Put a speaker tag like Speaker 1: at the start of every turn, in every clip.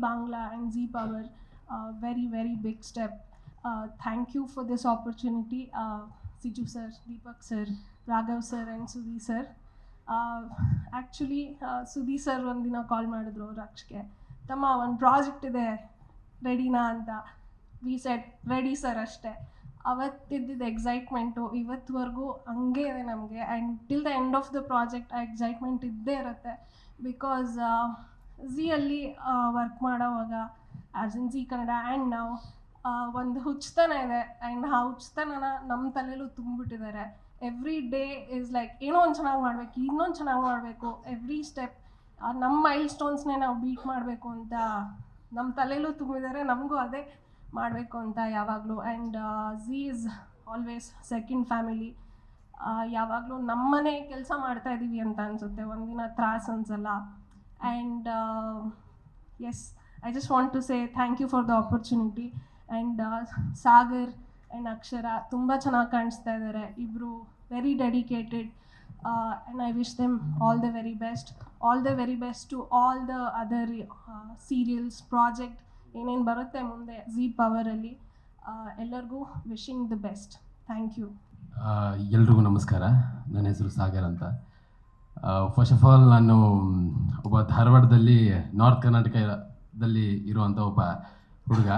Speaker 1: Bangla and Z Power. Uh, very, very big step. Uh, thank you for this opportunity, uh, Siju sir, Deepak sir, Raghav sir, and Sudhi sir. Actually Sudhi sir ಒಂದಿನ call ಮಾಡಿದ್ರು ರಕ್ಷಕ್ಕೆ ತಮ್ಮ ಒಂದು project ಇದೆ ರೆಡಿನಾ ಅಂತ V set ready sir ಅಷ್ಟೇ ಅವತ್ತಿದ್ದಿದ್ದು excitement ಇವತ್ತುವರೆಗೂ ಹಂಗೆ ಇದೆ ನಮಗೆ and till the end of the project ಆ ಎಕ್ಸೈಟ್ಮೆಂಟ್ ಇದ್ದೇ ಇರುತ್ತೆ ಬಿಕಾಸ್ ಝಿಯಲ್ಲಿ ವರ್ಕ್ ಮಾಡೋವಾಗ as in Zee Kannada and ನಾವು ಒಂದು ಹುಚ್ಚತನ ಇದೆ. ಆ್ಯಂಡ್ ಆ ಹುಚ್ಚತನನ ನಮ್ಮ ತಲೆಯಲ್ಲೂ ತುಂಬಿಬಿಟ್ಟಿದ್ದಾರೆ. ಎವ್ರಿ ಡೇ ಇಸ್ ಲೈಕ್ ಏನೋ ಒಂದು ಚೆನ್ನಾಗಿ ಮಾಡಬೇಕು, ಇನ್ನೊಂದು ಚೆನ್ನಾಗಿ ಮಾಡಬೇಕು. ಎವ್ರಿ ಸ್ಟೆಪ್ ನಮ್ಮ ಮೈಲ್ ಸ್ಟೋನ್ಸ್ನೇ ನಾವು ಬೀಟ್ ಮಾಡಬೇಕು ಅಂತ ನಮ್ಮ ತಲೆಯಲ್ಲೂ ತುಂಬಿದ್ದಾರೆ. ನಮಗೂ ಅದೇ ಮಾಡಬೇಕು ಅಂತ ಯಾವಾಗಲೂ. And Zee is always second family ಯಾವಾಗಲೂ ನಮ್ಮನೆ ಕೆಲಸ ಮಾಡ್ತಾ ಇದ್ದೀವಿ ಅಂತ ಅನಿಸುತ್ತೆ. ಒಂದಿನ ತ್ರಾಸ್ ಅನ್ಸಲ್ಲ. And yes I just want to say thank you for the opportunity and Sagar and Akshara ತುಂಬ ಚೆನ್ನಾಗಿ ಕಾಣಿಸ್ತಾ ಇದ್ದಾರೆ ಇಬ್ಬರು very dedicated and I wish them all the very best all the very best to all the other serials project ಏನೇನು ಬರುತ್ತೆ ಮುಂದೆ Zee ಪವರಲ್ಲಿ ಎಲ್ಲರಿಗೂ wishing the best thank you
Speaker 2: ಎಲ್ರಿಗೂ ನಮಸ್ಕಾರ. ನನ್ನ ಹೆಸರು ಸಾಗರ್ ಅಂತ. ಫಸ್ಟ್ ಆಫ್ ಆಲ್ ನಾನು, ಒಬ್ಬ ಧಾರವಾಡದಲ್ಲಿ ನಾರ್ತ್ ಕರ್ನಾಟಕದಲ್ಲಿ ಇರುವಂಥ ಒಬ್ಬ ಹುಡುಗ.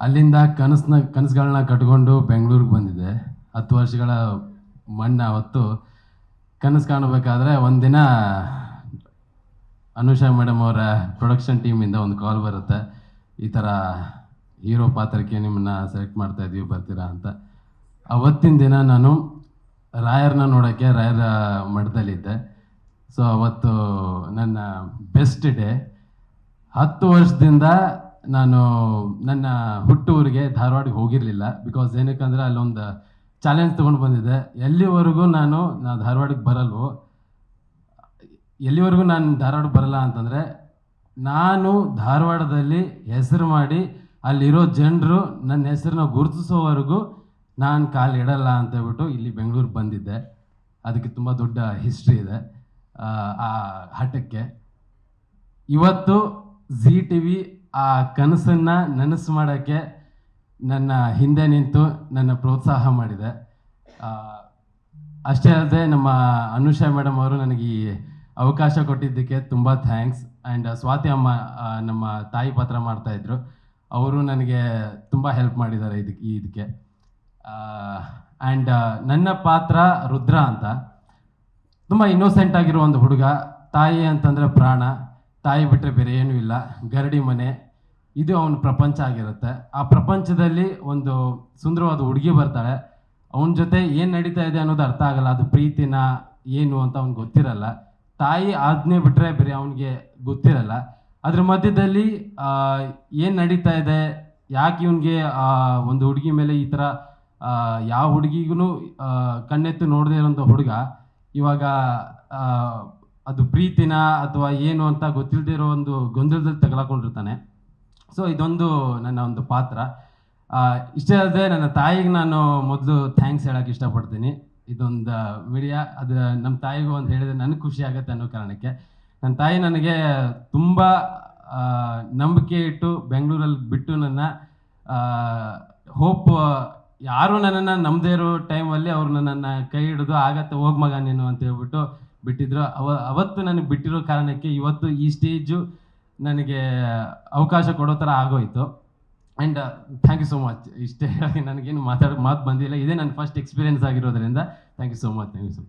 Speaker 2: ಅಲ್ಲಿಂದ ಕನಸನ್ನ ಕನಸುಗಳನ್ನ ಕಟ್ಕೊಂಡು ಬೆಂಗಳೂರಿಗೆ ಬಂದಿದ್ದೆ. ಹತ್ತು ವರ್ಷಗಳ ಮಣ್ಣ ಅವತ್ತು ಕನಸು ಕಾಣಬೇಕಾದ್ರೆ ಒಂದಿನ ಅನುಷಾ ಮೇಡಮ್ ಅವರ ಪ್ರೊಡಕ್ಷನ್ ಟೀಮಿಂದ ಒಂದು ಕಾಲ್ ಬರುತ್ತೆ. ಈ ಥರ ಹೀರೋ ಪಾತ್ರಕ್ಕೆ ನಿಮ್ಮನ್ನ ಸೆಲೆಕ್ಟ್ ಮಾಡ್ತಾ ಇದ್ದೀವಿ ಬರ್ತೀರಾ ಅಂತ. ಅವತ್ತಿನ ದಿನ ನಾನು ರಾಯರ್ನ ನೋಡೋಕ್ಕೆ ರಾಯರ ಮಠದಲ್ಲಿದ್ದೆ. ಸೊ ಅವತ್ತು ನನ್ನ ಬೆಸ್ಟ್ ಡೇ ಹತ್ತು ವರ್ಷದಿಂದ ನಾನು ನನ್ನ ಹುಟ್ಟೂರಿಗೆ ಧಾರವಾಡಕ್ಕೆ ಹೋಗಿರಲಿಲ್ಲ. ಬಿಕಾಸ್ ಏನಕ್ಕಂದ್ರೆ ಅಲ್ಲೊಂದು ಚಾಲೆಂಜ್ ತೊಗೊಂಡು ಬಂದಿದ್ದೆ. ಎಲ್ಲಿವರೆಗೂ ನಾನು, ನಾ ಧಾರವಾಡಕ್ಕೆ ಬರಲ್ವೋ, ಎಲ್ಲಿವರೆಗೂ ನಾನು ಧಾರವಾಡಕ್ಕೆ ಬರಲ್ಲ ಅಂತಂದರೆ, ನಾನು ಧಾರವಾಡದಲ್ಲಿ ಹೆಸರು ಮಾಡಿ ಅಲ್ಲಿರೋ ಜನರು ನನ್ನ ಹೆಸರನ್ನ ಗುರುತಿಸೋವರೆಗೂ ನಾನು ಕಾಲು ಇಡಲ್ಲ ಅಂತ ಹೇಳ್ಬಿಟ್ಟು ಇಲ್ಲಿ ಬೆಂಗಳೂರಿಗೆ ಬಂದಿದ್ದೆ. ಅದಕ್ಕೆ ತುಂಬ ದೊಡ್ಡ ಹಿಸ್ಟ್ರಿ ಇದೆ. ಆ, ಹಠಕ್ಕೆ. ಇವತ್ತು ಝಿ ಟಿ ವಿ ಆ ಕನಸನ್ನು ನನಸು ಮಾಡೋಕ್ಕೆ ನನ್ನ ಹಿಂದೆ ನಿಂತು ನನ್ನ ಪ್ರೋತ್ಸಾಹ ಮಾಡಿದೆ. ಅಷ್ಟೇ ಅಲ್ಲದೆ ನಮ್ಮ ಅನುಷಾ ಮೇಡಮ್ ಅವರು ನನಗೆ ಈ ಅವಕಾಶ ಕೊಟ್ಟಿದ್ದಕ್ಕೆ ತುಂಬ ಥ್ಯಾಂಕ್ಸ್ ಆ್ಯಂಡ್ ಸ್ವಾತಿ ಅಮ್ಮ ನಮ್ಮ ತಾಯಿ ಪಾತ್ರ ಮಾಡ್ತಾಯಿದ್ರು ಅವರು ನನಗೆ ತುಂಬ ಹೆಲ್ಪ್ ಮಾಡಿದ್ದಾರೆ ಇದಕ್ಕೆ ಇದಕ್ಕೆ. ಆ್ಯಂಡ್ ನನ್ನ ಪಾತ್ರ ರುದ್ರ ಅಂತ. ತುಂಬ ಇನ್ನೋಸೆಂಟ್ ಆಗಿರೋ ಒಂದು ಹುಡುಗ. ತಾಯಿ ಅಂತಂದರೆ ಪ್ರಾಣ. ತಾಯಿ ಬಿಟ್ಟರೆ ಬೇರೆ ಏನೂ ಇಲ್ಲ. ಗರಡಿ ಮನೆ. ಇದು ಅವನ ಪ್ರಪಂಚ ಆಗಿರುತ್ತೆ. ಆ ಪ್ರಪಂಚದಲ್ಲಿ ಒಂದು ಸುಂದರವಾದ ಹುಡುಗಿ ಬರ್ತಾಳೆ. ಅವನ ಜೊತೆ ಏನು ನಡೀತಾ ಇದೆ ಅನ್ನೋದು ಅರ್ಥ ಆಗಲ್ಲ. ಅದು ಪ್ರೀತಿನ ಏನು ಅಂತ ಅವ್ನಿಗೆ ಗೊತ್ತಿರಲ್ಲ. ತಾಯಿ ಆಜ್ಞೆ ಬಿಟ್ಟರೆ ಬೇರೆ ಅವನಿಗೆ ಗೊತ್ತಿರಲ್ಲ. ಅದ್ರ ಮಧ್ಯದಲ್ಲಿ ಏನು ನಡೀತಾ ಇದೆ? ಯಾಕೆ ಇವನಿಗೆ ಒಂದು ಹುಡುಗಿ ಮೇಲೆ ಈ ಥರ ಯಾವ ಹುಡುಗಿಗೂ ಕಣ್ಣೆತ್ತು ನೋಡದೇ ಇರೋಂಥ ಹುಡುಗ, ಇವಾಗ ಅದು ಪ್ರೀತಿನ ಅಥವಾ ಏನು ಅಂತ ಗೊತ್ತಿಲ್ಲದೆ ಇರೋ ಒಂದು ಗೊಂದಲದಲ್ಲಿ ತಗೊಳಕೊಂಡಿರ್ತಾನೆ ಸೊ ಇದೊಂದು ನನ್ನ ಒಂದು ಪಾತ್ರ. ಇಷ್ಟೇ ಅಲ್ಲದೆ ನನ್ನ ತಾಯಿಗೆ ನಾನು ಮೊದಲು ಥ್ಯಾಂಕ್ಸ್ ಹೇಳೋಕೆ ಇಷ್ಟಪಡ್ತೀನಿ. ಇದೊಂದು ಮೀಡಿಯಾ ಅದು ನಮ್ಮ ತಾಯಿಗೂ ಅಂತ ಹೇಳಿದ್ರೆ ನನಗೆ ಖುಷಿ ಆಗುತ್ತೆ ಅನ್ನೋ ಕಾರಣಕ್ಕೆ. ನನ್ನ ತಾಯಿ ನನಗೆ ತುಂಬ ನಂಬಿಕೆ ಇಟ್ಟು ಬೆಂಗಳೂರಲ್ಲಿ ಬಿಟ್ಟು ನನ್ನ ಹೋಪ್ ಯಾರು ನನ್ನನ್ನು ನಮ್ಮದೇ ಇರೋ ಟೈಮಲ್ಲಿ ಅವ್ರು ನನ್ನನ್ನು ಕೈ ಹಿಡಿದು, ಆಗತ್ತೆ, ಹೋಗ್ ಮಗ ನೀನು ಅಂತ ಹೇಳ್ಬಿಟ್ಟು ಬಿಟ್ಟಿದ್ರು. ಅವ, ಅವತ್ತು ನನಗೆ ಬಿಟ್ಟಿರೋ ಕಾರಣಕ್ಕೆ ಇವತ್ತು ಈ ಸ್ಟೇಜು ನನಗೆ ಅವಕಾಶ ಕೊಡೋ ಥರ ಆಗೋಯ್ತು. And thank you so much ಇಷ್ಟೇ ಹೇಳಿ ನನಗೇನು ಮಾತಾಡೋ, ಮಾತು ಬಂದಿಲ್ಲ. ಇದೇ ನನ್ನ ಫಸ್ಟ್ ಎಕ್ಸ್ಪೀರಿಯನ್ಸ್ ಆಗಿರೋದ್ರಿಂದ thank you so much thank you so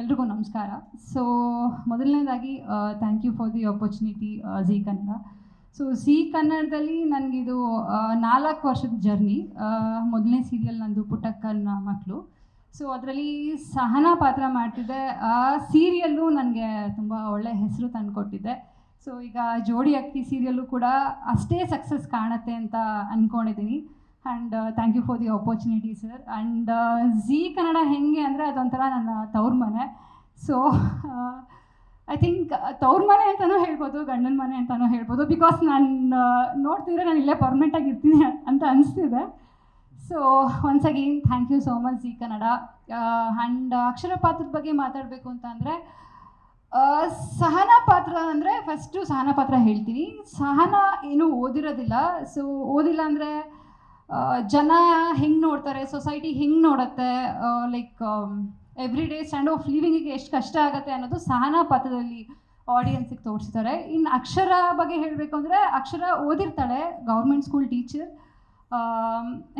Speaker 3: ಎಲ್ರಿಗೂ ನಮಸ್ಕಾರ. ಸೊ ಮೊದಲನೇದಾಗಿ thank you for the opportunity Zee Kannada so C ಕನ್ನಡದಲ್ಲಿ ನನಗಿದು ನಾಲ್ಕು ವರ್ಷದ ಜರ್ನಿ. ಮೊದಲನೇ ಸೀರಿಯಲ್ ನಂದು ಪುಟ್ಟಕ್ಕನ ಮಕ್ಕಳು ಸೊ ಅದರಲ್ಲಿ ಸಹನ ಪಾತ್ರ ಮಾಡ್ತಿದ್ದೆ. ಆ ಸೀರಿಯಲ್ಲು ನನಗೆ ತುಂಬ ಒಳ್ಳೆ ಹೆಸರು ತಂದುಕೊಟ್ಟಿದ್ದೆ. ಸೊ ಈಗ ಜೋಡಿ ಅಕ್ಕಿ ಸೀರಿಯಲ್ಲು ಕೂಡ ಅಷ್ಟೇ ಸಕ್ಸಸ್ ಕಾಣುತ್ತೆ ಅಂತ ಅಂದ್ಕೊಂಡಿದ್ದೀನಿ and thank you for the opportunity sir and Zee Kannada ಹೆಂಗೆ ಅಂದರೆ ಅದೊಂಥರ ನನ್ನ ತವ್ರ ಮನೆ ಸೊ ಐ ಥಿಂಕ್ ತವ್ರ ಮನೆ ಅಂತಲೂ ಹೇಳ್ಬೋದು, ಗಂಡನ ಮನೆ ಅಂತಲೂ ಹೇಳ್ಬೋದು ಬಿಕಾಸ್ ನಾನು ನೋಡ್ತಿದ್ರೆ ನಾನು ಇಲ್ಲೇ ಪರ್ಮನೆಂಟಾಗಿ ಇರ್ತೀನಿ ಅಂತ ಅನಿಸ್ತಿದೆ. So once again thank you so much Zee Kannada and Akshara ಪಾತ್ರದ ಬಗ್ಗೆ ಮಾತಾಡಬೇಕು ಅಂತ ಅಂದರೆ ಸಹನ ಪಾತ್ರ ಅಂದರೆ ಫಸ್ಟು ಸಹನಾ ಪಾತ್ರ ಹೇಳ್ತೀನಿ. ಸಹನಾ ಏನು ಓದಿರೋದಿಲ್ಲ. ಸೊ ಓದಿಲ್ಲ ಅಂದರೆ ಜನ ಹೆಂಗೆ ನೋಡ್ತಾರೆ? ಸೊಸೈಟಿ ಹೆಂಗೆ ನೋಡುತ್ತೆ? Like every day stand of ಲಿವಿಂಗಿಗೆ ಎಷ್ಟು ಕಷ್ಟ ಆಗುತ್ತೆ ಅನ್ನೋದು ಸಹನಾ ಪಾತ್ರದಲ್ಲಿ ಆಡಿಯನ್ಸಿಗೆ ತೋರಿಸ್ತಾರೆ ಇನ್ನು ಅಕ್ಷರ ಬಗ್ಗೆ ಹೇಳಬೇಕು ಅಂದರೆ ಅಕ್ಷರ ಓದಿರ್ತಾಳೆ ಗೌರ್ಮೆಂಟ್ ಸ್ಕೂಲ್ ಟೀಚರ್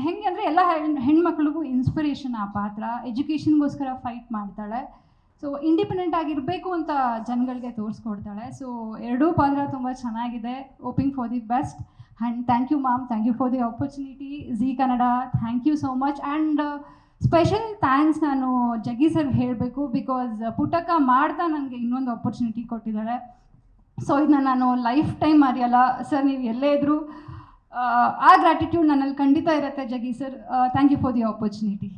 Speaker 3: ಹೆಂಗೆ ಅಂದರೆ ಎಲ್ಲ ಹೆಣ್ಮಕ್ಳಿಗೂ ಇನ್ಸ್ಪಿರೇಷನ್ ಆ ಪಾತ್ರ. ಎಜುಕೇಷನ್ಗೋಸ್ಕರ ಫೈಟ್ ಮಾಡ್ತಾಳೆ. ಸೊ ಇಂಡಿಪೆಂಡೆಂಟ್ ಆಗಿರಬೇಕು ಅಂತ ಜನಗಳಿಗೆ ತೋರಿಸ್ಕೊಡ್ತಾಳೆ. ಸೊ ಎರಡೂ ಪಾತ್ರ ತುಂಬ ಚೆನ್ನಾಗಿದೆ. Hoping for the best and thank you ma'am thank you for the opportunity Zee Kannada thank you so much and special thanks ನಾನು ಜಗ್ಗಿ ಸರ್ ಹೇಳಬೇಕು ಬಿಕಾಸ್ ಪುಟ್ಟಕ್ಕ ಮಾಡ್ತಾ ನನಗೆ ಇನ್ನೊಂದು ಆಪರ್ಚುನಿಟಿ ಕೊಟ್ಟಿದ್ದಾರೆ. ಸೊ ಇದನ್ನ ನಾನು ಲೈಫ್ ಟೈಮ್ ಮರೆಯಲ್ಲ ಸರ್ ನೀವು ಎಲ್ಲೇ ಇದ್ದರೂ ಆ ಗ್ರ್ಯಾಟಿಟ್ಯೂಡ್ ನನ್ನಲ್ಲಿ ಖಂಡಿತ ಇರುತ್ತೆ Jaggi sir thank you for the opportunity